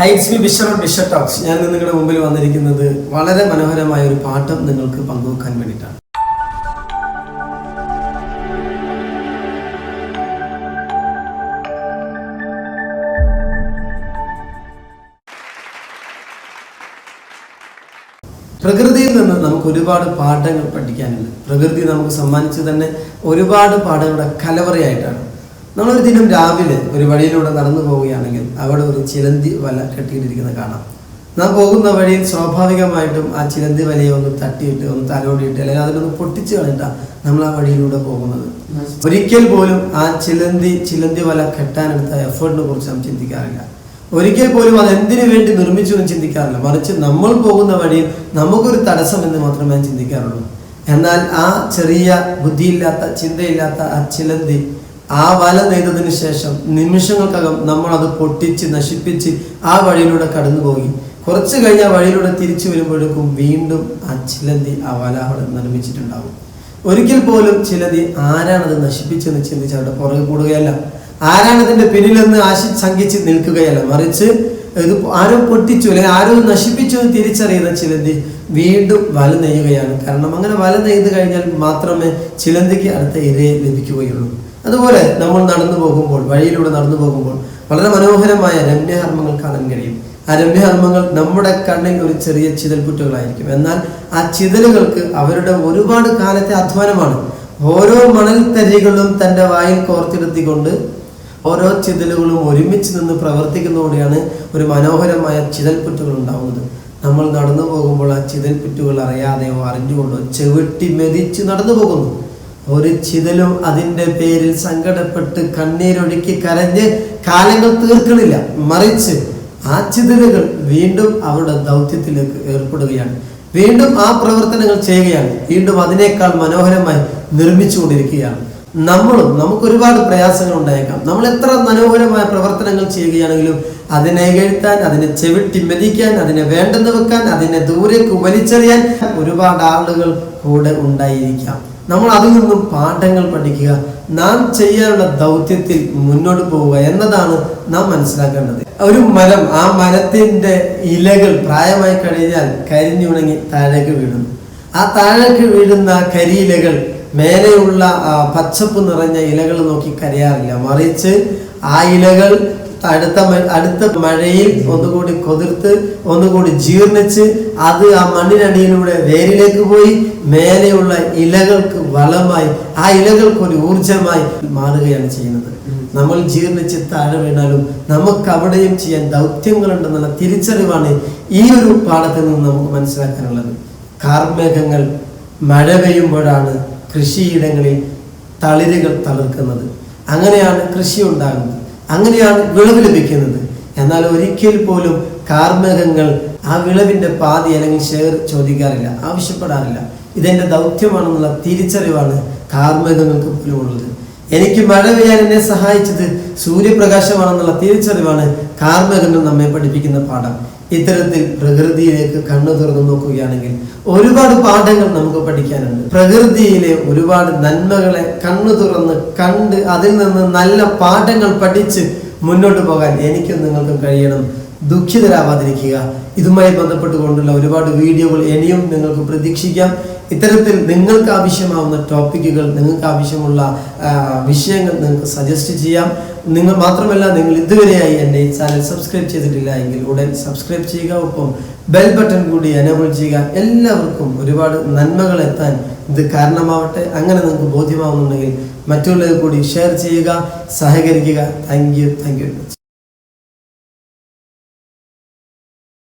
Heights V Bishar Bishar talks ഞാൻ നിങ്ങളുടെ മുമ്പിൽ വന്നിരിക്കുന്നത് വളരെ മനോഹരമായ ഒരു പാഠം നിങ്ങൾക്ക് പങ്കുവെക്കാൻ വേണ്ടിയിട്ടാണ്. പ്രകൃതിയിൽ നിന്ന് നമുക്ക് ഒരുപാട് പാഠങ്ങൾ പഠിക്കാനുണ്ട്. പ്രകൃതി നമുക്ക് സമ്മാനിച്ച് തന്നെ ഒരുപാട് പാഠങ്ങളുടെ കലവറയായിട്ടാണ് നമ്മളൊരു ദിനം രാവിലെ ഒരു വഴിയിലൂടെ നടന്നു പോവുകയാണെങ്കിൽ അവിടെ ഒരു ചിലന്തി വല കെട്ടിയിട്ടിരിക്കുന്നത് കാണാം. നാം പോകുന്ന വഴിയിൽ സ്വാഭാവികമായിട്ടും ആ ചിലന്തി വലയെ ഒന്ന് തട്ടിയിട്ട് ഒന്ന് തലോടിയിട്ട് അല്ലെങ്കിൽ അതിനൊന്ന് പൊട്ടിച്ചു കളഞ്ഞിട്ടാണ് നമ്മൾ ആ വഴിയിലൂടെ പോകുന്നത്. ഒരിക്കൽ പോലും ആ ചിലന്തി ചിലന്തി വല കെട്ടാനെടുത്ത എഫേർട്ടിനെ കുറിച്ച് നാം ചിന്തിക്കാറില്ല. ഒരിക്കൽ പോലും അത് എന്തിനു വേണ്ടി നിർമ്മിച്ചു എന്ന് ചിന്തിക്കാറില്ല. മറിച്ച് നമ്മൾ പോകുന്ന വഴിയിൽ നമുക്കൊരു തടസ്സം എന്ന് മാത്രമേ ചിന്തിക്കാറുള്ളൂ. എന്നാൽ ആ ചെറിയ ബുദ്ധിയില്ലാത്ത ചിന്തയില്ലാത്ത ആ ചിലന്തി ആ വല നെയ്തതിന് ശേഷം നിമിഷങ്ങൾക്കകം നമ്മൾ അത് പൊട്ടിച്ച് നശിപ്പിച്ച് ആ വഴിയിലൂടെ കടന്നുപോയി. കുറച്ച് കഴിഞ്ഞ് ആ വഴിയിലൂടെ തിരിച്ചു വരുമ്പോഴേക്കും വീണ്ടും ആ ചിലന്തി ആ വല അവിടെ നിർമ്മിച്ചിട്ടുണ്ടാവും. ഒരിക്കൽ പോലും ചിലന്തി ആരാണത് നശിപ്പിച്ചെന്ന് ചിന്തിച്ച് അവിടെ പുറകെ കൂടുകയല്ല. ആരാണതിന്റെ പിന്നിലെന്ന് ആശി ശങ്കിച്ച് നിൽക്കുകയല്ല. മറിച്ച് ഇത് ആരോ പൊട്ടിച്ചു അല്ലെങ്കിൽ ആരോ നശിപ്പിച്ചു എന്ന് തിരിച്ചറിയുന്ന ചിലന്തി വീണ്ടും വല നെയ്യുകയാണ്. കാരണം അങ്ങനെ വല നെയ്ത് കഴിഞ്ഞാൽ മാത്രമേ ചിലന്തിക്ക് അടുത്ത ഇരയെ ലഭിക്കുകയുള്ളൂ. അതുപോലെ നമ്മൾ നടന്നു പോകുമ്പോൾ വഴിയിലൂടെ നടന്നു പോകുമ്പോൾ വളരെ മനോഹരമായ രമ്യഹർമ്മങ്ങൾ കാണാൻ കഴിയും. ആ രമ്യഹർമ്മങ്ങൾ നമ്മുടെ കണ്ണിൽ ഒരു ചെറിയ ചിതൽപുറ്റുകളായിരിക്കും എന്നാൽ ആ ചിതലുകൾക്ക് അവരുടെ ഒരുപാട് കാലത്തെ അധ്വാനമാണ്. ഓരോ മണൽ തരികളും തന്റെ വായിൽ കോർത്തിരുത്തിക്കൊണ്ട് ഓരോ ചിതലുകളും ഒരുമിച്ച് നിന്ന് പ്രവർത്തിക്കുന്നതോടെയാണ് ഒരു മനോഹരമായ ചിതൽപുറ്റുകൾ ഉണ്ടാവുന്നത്. നമ്മൾ നടന്നു പോകുമ്പോൾ ആ ചിതൽപുറ്റുകൾ അറിയാതെയോ അറിഞ്ഞുകൊണ്ടോ ചെവിട്ടി മെതിച്ച് നടന്നു പോകുന്നു. ഒരു ചിതലും അതിന്റെ പേരിൽ സങ്കടപ്പെട്ട് കണ്ണീരൊഴുക്കി കരഞ്ഞ് കാലങ്ങൾ തീർക്കണില്ല. മറിച്ച് ആ ചിതലുകൾ വീണ്ടും അവരുടെ ദൗത്യത്തിലേക്ക് ഏർപ്പെടുകയാണ്. വീണ്ടും ആ പ്രവർത്തനങ്ങൾ ചെയ്യുകയാണ്. വീണ്ടും അതിനേക്കാൾ മനോഹരമായി നിർമ്മിച്ചുകൊണ്ടിരിക്കുകയാണ്. നമ്മളും നമുക്ക് ഒരുപാട് പ്രയാസങ്ങൾ ഉണ്ടായേക്കാം. നമ്മൾ എത്ര മനോഹരമായ പ്രവർത്തനങ്ങൾ ചെയ്യുകയാണെങ്കിലും അതിനെ എഴുത്താൻ അതിനെ ചെവിട്ടി മെതിക്കാൻ അതിനെ വേണ്ടെന്ന് വെക്കാൻ അതിനെ ദൂരേക്ക് വലിച്ചെറിയാൻ ഒരുപാട് ആളുകൾ കൂടെ ഉണ്ടായിരിക്കാം. നമ്മൾ അതിൽ നിന്നും പാഠങ്ങൾ പഠിക്കുക. നാം ചെയ്യാനുള്ള ദൗത്യത്തിൽ മുന്നോട്ട് പോവുക എന്നതാണ് നാം മനസ്സിലാക്കേണ്ടത്. ഒരു മരം ആ മരത്തിന്റെ ഇലകൾ പ്രായമായി കഴിഞ്ഞാൽ കരിഞ്ഞുണങ്ങി താഴേക്ക് വീഴുന്നു. ആ താഴേക്ക് വീഴുന്ന കരിയിലകൾ മേലെയുള്ള പച്ചപ്പ് നിറഞ്ഞ ഇലകൾ നോക്കി കരയാറില്ല. മറിച്ച് ആ ഇലകൾ അടുത്ത അടുത്ത മഴയിൽ ഒന്നുകൂടി കൊതിർത്ത് ഒന്നുകൂടി ജീർണിച്ച് അത് ആ മണ്ണിനടിയിലൂടെ വേരിലേക്ക് പോയി മേലെയുള്ള ഇലകൾക്ക് വളമായി ആ ഇലകൾക്ക് ഒരു ഊർജമായി മാറുകയാണ് ചെയ്യുന്നത്. നമ്മൾ ജീർണിച്ച് താഴെ വീണാലും നമുക്ക് അവിടെയും ചെയ്യാൻ ദൗത്യങ്ങളുണ്ടെന്നുള്ള തിരിച്ചറിവാണ് ഈ ഒരു പാഠത്തിൽ നിന്ന് നമുക്ക് മനസ്സിലാക്കാനുള്ളത്. കാർമേഘങ്ങൾ മഴ പെയ്യുമ്പോഴാണ് കൃഷിയിടങ്ങളിൽ തളിരുകൾ തളിർക്കുന്നത്. അങ്ങനെയാണ് കൃഷി ഉണ്ടാകുന്നത്. അങ്ങനെയാണ് വിളവ് ലഭിക്കുന്നത്. എന്നാൽ ഒരിക്കൽ പോലും കാർമേഘങ്ങൾ ആ വിളവിന്റെ പാതി അല്ലെങ്കിൽ ഷെയർ ചോദിക്കാറില്ല ആവശ്യപ്പെടാറില്ല. ഇതെന്റെ ദൗത്യമാണെന്നുള്ള തിരിച്ചറിവാണ് കാർമേഘങ്ങൾക്ക് പോലും ഉള്ളത്. എനിക്ക് മഴ പെയ്യാൻ എന്നെ സഹായിച്ചത് സൂര്യപ്രകാശമാണെന്നുള്ള തിരിച്ചറിവാണ് കാർമേഘങ്ങൾ നമ്മെ പഠിപ്പിക്കുന്ന പാഠം. ഇത്തരത്തിൽ പ്രകൃതിയിലേക്ക് കണ്ണു തുറന്നു നോക്കുകയാണെങ്കിൽ ഒരുപാട് പാഠങ്ങൾ നമുക്ക് പഠിക്കാനുണ്ട്. പ്രകൃതിയിലെ ഒരുപാട് നന്മകളെ കണ്ണു തുറന്ന് കണ്ട് അതിൽ നിന്ന് നല്ല പാഠങ്ങൾ പഠിച്ച് മുന്നോട്ട് പോകാൻ എനിക്കും നിങ്ങൾക്കും കഴിയണം. ദുഃഖിതരാവാതിരിക്കുക. ഇതുമായി ബന്ധപ്പെട്ടുകൊണ്ടുള്ള ഒരുപാട് വീഡിയോകൾ ഇനിയും നിങ്ങൾക്ക് പ്രതീക്ഷിക്കാം. ഇത്തരത്തിൽ നിങ്ങൾക്ക് ആവശ്യമാവുന്ന ടോപ്പിക്കുകൾ നിങ്ങൾക്ക് ആവശ്യമുള്ള വിഷയങ്ങൾ നിങ്ങൾക്ക് സജസ്റ്റ് ചെയ്യാം. നിങ്ങൾ മാത്രമല്ല നിങ്ങൾ ഇതുവരെയായി എന്റെ ചാനൽ സബ്സ്ക്രൈബ് ചെയ്തിട്ടില്ല എങ്കിൽ ഉടൻ സബ്സ്ക്രൈബ് ചെയ്യുക. ഒപ്പം ബെൽ ബട്ടൺ കൂടി എനേബിൾ ചെയ്യുക. എല്ലാവർക്കും ഒരുപാട് നന്മകൾ എത്താൻ ഇത് കാരണമാവട്ടെ. അങ്ങനെ നിങ്ങൾക്ക് ബോധ്യമാവുന്നുണ്ടെങ്കിൽ മറ്റുള്ളവർ കൂടി ഷെയർ ചെയ്യുക സഹകരിക്കുക. Thank you thank you